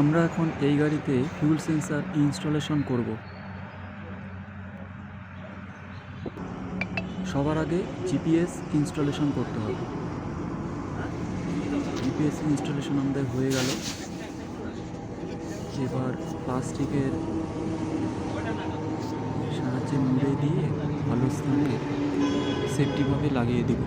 আমরা এখন এই গাড়িতে ফিউল সেন্সার ইনস্টলেশন করব। সবার আগে জিপিএস ইনস্টলেশন করতে হবে। জিপিএস ইনস্টলেশন আমাদের হয়ে গেল। এবার প্লাস্টিকের সাহায্যে মুড়ে দিয়ে ভালো স্থানে সেফটিভাবে লাগিয়ে দেবো।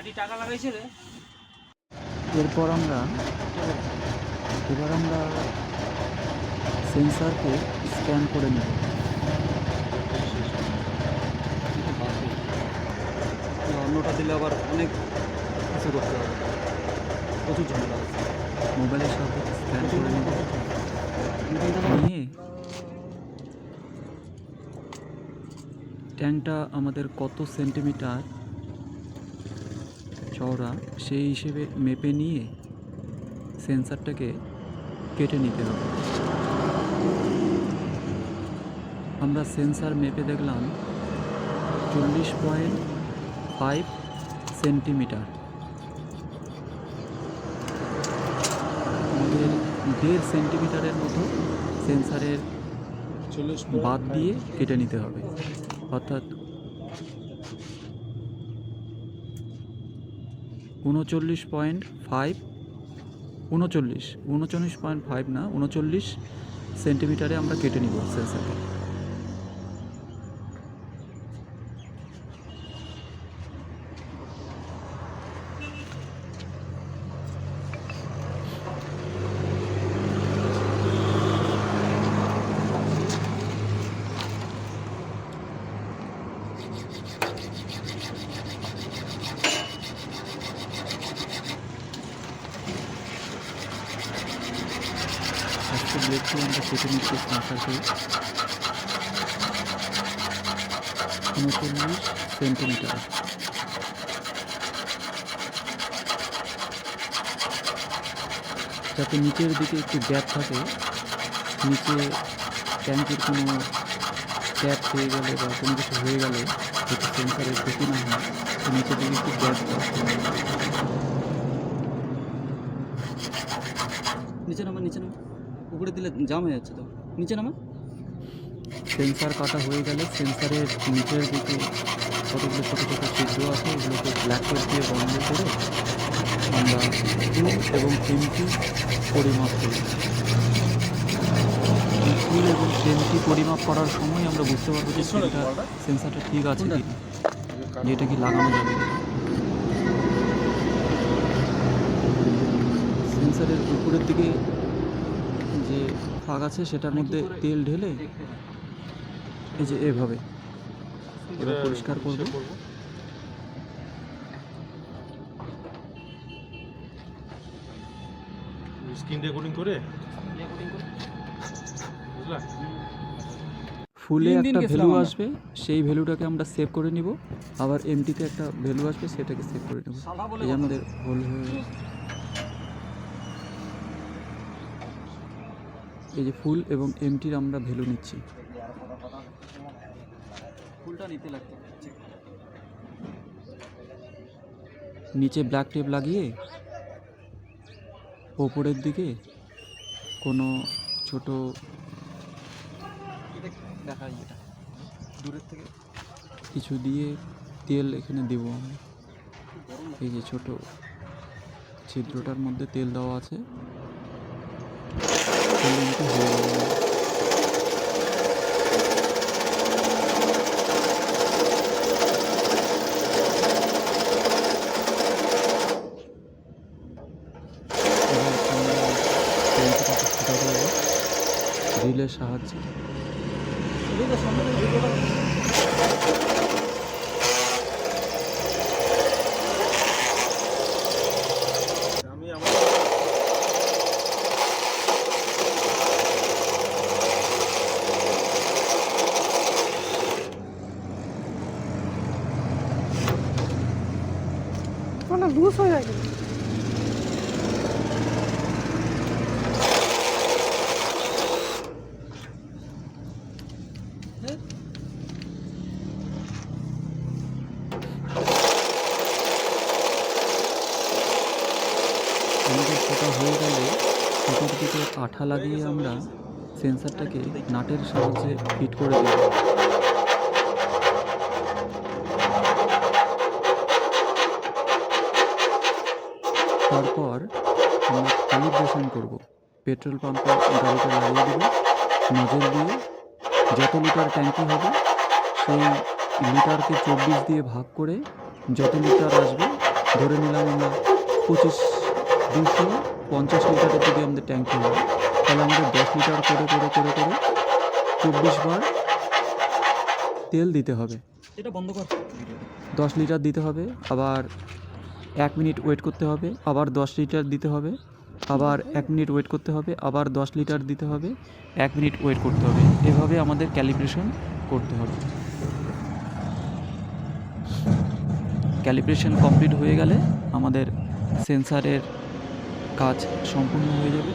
পার্টি টাকা লাগাইছে রে। এরপর আমরা এবার আমরা সেন্সারকে স্ক্যান করে নেব। অন্যটা দিলে আবার অনেক কিছু করতে হবে। প্রচুর ঝামেলা আছে। মোবাইলের সাথে স্ক্যান করে নেব। নিয়ে ট্যাঙ্কটা আমাদের কত সেন্টিমিটার চওড়া সেই হিসেবে মেপে নিয়ে সেন্সারটাকে কেটে নিতে হবে। আমরা সেন্সার মেপে দেখলাম চল্লিশ পয়েন্ট ফাইভ সেন্টিমিটার। আমাদের দেড় সেন্টিমিটারের মতো সেন্সারের বাদ দিয়ে কেটে নিতে হবে। অর্থাৎ উনচল্লিশ পয়েন্ট ফাইভ উনচল্লিশ উনচল্লিশ পয়েন্ট ফাইভ না উনচল্লিশ সেন্টিমিটারে আমরা কেটে নিব সেন্সারকে আমরা কেটে নিচ্ছি সেন্সারকে উনচল্লিশ সেন্টিমিটার যাতে নিচের দিকে একটু গ্যাপ থাকে, নিচে ট্যাঙ্কের কোনো গ্যাপ হয়ে গেলে বা কোনো কিছু হয়ে গেলে যাতে সেন্সারের ক্ষতি না হয়, তো নিচের দিকে একটু গ্যাপ নিচে নামা নিচে নামা। উপরে দিলে জাম হয়ে যাচ্ছে তো। নিচে নামা। সেন্সার কাটা হয়ে গেলে সেন্সারের নিচের দিকে কতগুলো ছোটো ছোটো ছিদ্র আছে এগুলোকে ব্ল্যাক টেপ দিয়ে বন্ধ করে আমরা ফুল এবং এমটি পরিমাপ করি। ফুল এবং এমটি পরিমাপ করার সময় আমরা বুঝতে পারব যে সেন্সার সেন্সারটা ঠিক আছে কি না যেটা কি লাগানো যাবে। সেন্সারের উপরের দিকে ফাঁক আছে সেটার মধ্যে তেল ঢেলে এই যে এভাবে এবার পরিষ্কার করব। স্ক্রিন রেকর্ডিং করে? ফুলে একটা ভ্যালু আসবে সেই ভ্যালুটাকে আমরা সেভ করে নিব। আবার এমটিতে একটা ভ্যালু আসবে সেটাকে সেভ করে নেব। এই আমাদের হোল হয়ে এই যে ফুল এবং এমটির আমরা ভ্যালু নিচ্ছি। ফুলটা নিতে লাগতো নিচে ব্ল্যাক টেপ লাগিয়ে ওপরের দিকে কোনো ছোট এটা। দূরের থেকে। কিছু দিয়ে তেল এখানে দেবো আমরা। এই যে ছোট ছিদ্রটার মধ্যে তেল দেওয়া আছে। তেল কিন্তু হয়ে গেল। যন্ত্রের সাহায্যে আমি আমার মানে লুজ হয়ে যায় কিন্তু। আমাদের সেটা হয়ে গেলে ভিতর আঠা লাগিয়ে আমরা সেন্সারটাকে নাটের সাহায্যে ফিট করে দেব তারপর আমরা ক্যালিব্রেশন করব। পেট্রোল পাম্পে গাড়িটা লাগিয়ে দেবো। নজল দিয়ে যত লিটার ট্যাঙ্কি হবে, সেই লিটারকে চব্বিশ দিয়ে ভাগ করে যত লিটার আসবে, ধরে নিলাম আমরা পঁচিশ দুশো পঞ্চাশ লিটারের যদি আমাদের ট্যাঙ্কি হবে তাহলে আমাদের দশ লিটার করে করে করে করে চব্বিশ বার তেল দিতে হবে। এটা বন্ধ কর। দশ লিটার দিতে হবে আবার এক মিনিট ওয়েট করতে হবে আবার দশ লিটার দিতে হবে আবার এক মিনিট ওয়েট করতে হবে আবার দশ লিটার দিতে হবে এক মিনিট ওয়েট করতে হবে। এভাবে আমাদের ক্যালিব্রেশন করতে হবে। ক্যালিব্রেশন কমপ্লিট হয়ে গেলে আমাদের সেন্সারের কাজ সম্পূর্ণ হয়ে যাবে।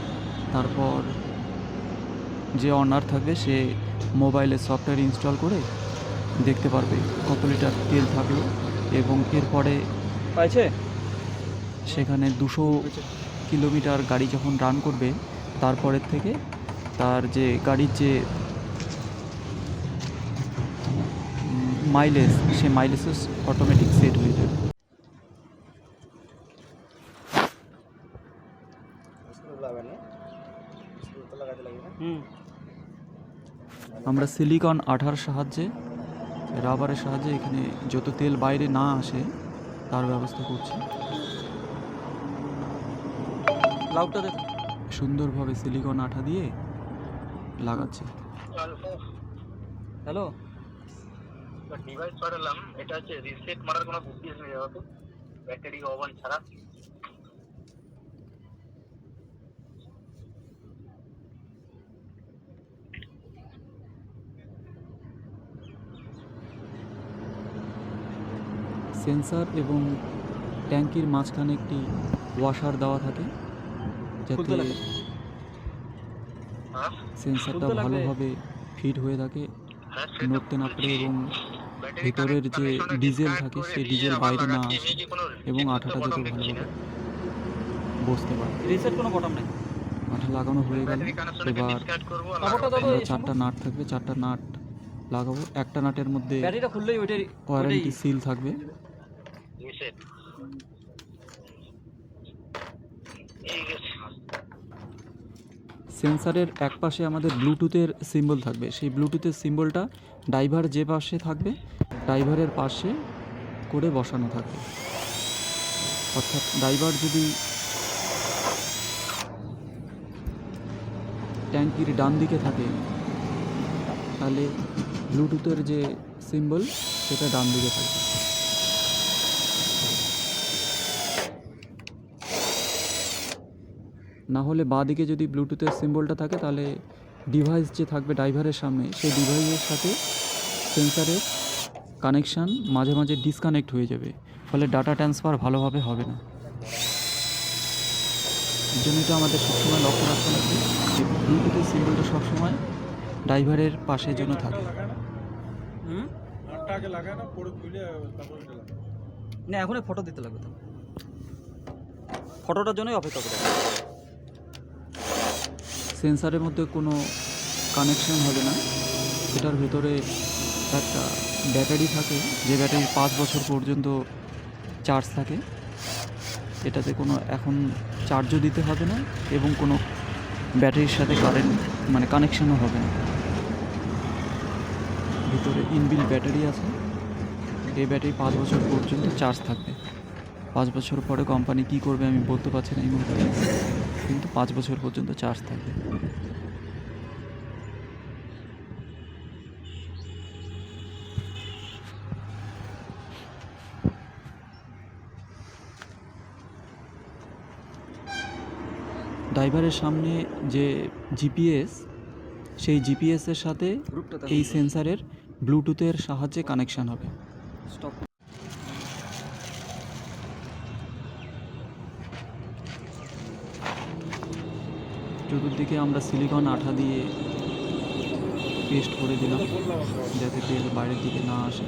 তারপর যে অনার থাকবে সে মোবাইলে সফটওয়্যার ইনস্টল করে দেখতে পারবে কত লিটার তেল থাকল এবং এরপরে পাইছে? সেখানে দুশো কিলোমিটার গাড়ি যখন রান করবে তারপরের থেকে তার যে গাড়ির যে মাইলেজ সে মাইলেজও অটোমেটিক সেট হয়ে যাবে। আমরা সিলিকন আঠার সাহায্যে রাবারের সাহায্যে এখানে যত তেল বাইরে না আসে, তার ব্যবস্থা করছি। সুন্দরভাবে সিলিকন আঠা দিয়ে লাগাচ্ছি। হ্যালো ডিভাইস পাঠালাম, এটা হচ্ছে রিসেট মারার কোনো বুদ্ধি আছে ব্যাটারি ওভান ছাড়া। সেন্সার এবং ট্যাঙ্কির মাঝখানে একটি ওয়াশার দেওয়া থাকে যাতে। হ্যাঁ? সেন্সারটা ভালোভাবে ফিট হয়ে থাকে হ্যাঁ নড়তে না পারে এবং ভেতরের যে ডিজেল থাকে সেই ডিজেল বাইরে না আসে এবং আঠাটা যাতে। ভালোভাবে বসতে পারে। রিসেট কোনো বটম নেই। আঠা লাগানো হয়ে গেল এবার চারটা নাট থাকবে চারটা নাট লাগাবো একটা নাটের মধ্যে ব্যাটারিটা খুললেই ওইটাই ওয়ারেন্টি সিল থাকবে Reset। ঠিক আছে সেন্সারের এক পাশে আমাদের ব্লুটুথের সিম্বল থাকবে। সেই ব্লুটুথের সিম্বলটা ড্রাইভার যে পাশে থাকবে, ড্রাইভারের পাশে করে বসানো থাকবে। অর্থাৎ ড্রাইভার যদি ট্যাঙ্কির ডান দিকে থাকে, তাহলে ব্লুটুথের যে সিম্বল, সেটা ডান দিকে থাকবে। না হলে বাঁ দিকে যদি ব্লুটুথের সিম্বলটা থাকে তাহলে ডিভাইস যে থাকবে ড্রাইভারের সামনে সেই ডিভাইসের সাথে সেন্সারের কানেকশান মাঝে মাঝে ডিসকানেক্ট হয়ে যাবে। ফলে ডাটা ট্রান্সফার ভালোভাবে হবে না। এর জন্য এটা আমাদের সবসময় লক্ষ্য রাখতে লাগবে যে ব্লুটুথের সিম্বলটা সবসময় ড্রাইভারের পাশে যেন থাকে। না পরে খুলে তারপর এটা লাগায় না এখনই ফটো দিতে লাগবে তো। ফটোটার জন্যই অপেক্ষা করে। সেন্সারের মধ্যে কোনো কানেকশন হবে না। এটার ভেতরে একটা ব্যাটারি থাকে, যে ব্যাটারি পাঁচ বছর পর্যন্ত চার্জ থাকে। এটাতে কোনো এখন চার্জও দিতে হবে না এবং কোনো ব্যাটারির সাথে কারেন্ট মানে কানেকশানও হবে না। ভিতরে ইনবিল ব্যাটারি আছে। এই ব্যাটারি পাঁচ বছর পর্যন্ত চার্জ থাকবে। পাঁচ বছর পরে কোম্পানি কী করবে আমি বলতে পারছি না এই মুহূর্তে। কিন্তু পাঁচ বছর পর্যন্ত চার্জ থাকে। ড্রাইভারের সামনে যে জিপিএস সেই জিপিএসের সাথে এই সেন্সারের ব্লুটুথের সাহায্যে কানেকশান হবে। চতুর্দিকে আমরা সিলিকন আঠা দিয়ে পেস্ট করে দিলাম যাতে তেল বাইরের দিকে না আসে।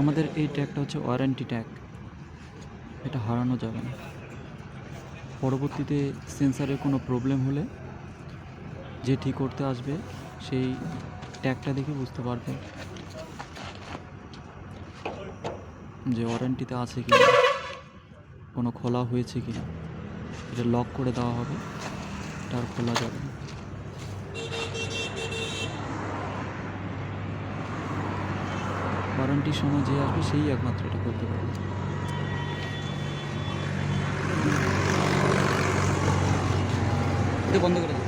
আমাদের এই ট্যাগটা হচ্ছে ওয়ারেন্টি ট্যাগ। এটা হারানো যাবে না। পরবর্তীতে সেন্সারের কোনো প্রবলেম হলে যে ঠিক করতে আসবে, সেই ট্যাগটা দেখে বুঝতে পারবে যে ওয়ারেন্টিতে আছে কি না, কোনো খোলা হয়েছে কি না। এটা লক করে দেওয়া হবে, এটা আর খোলা যাবে না। ওয়ারেন্টির সময় যে আসবে সেই একমাত্র এটা করতে পারবে। বন্ধ করে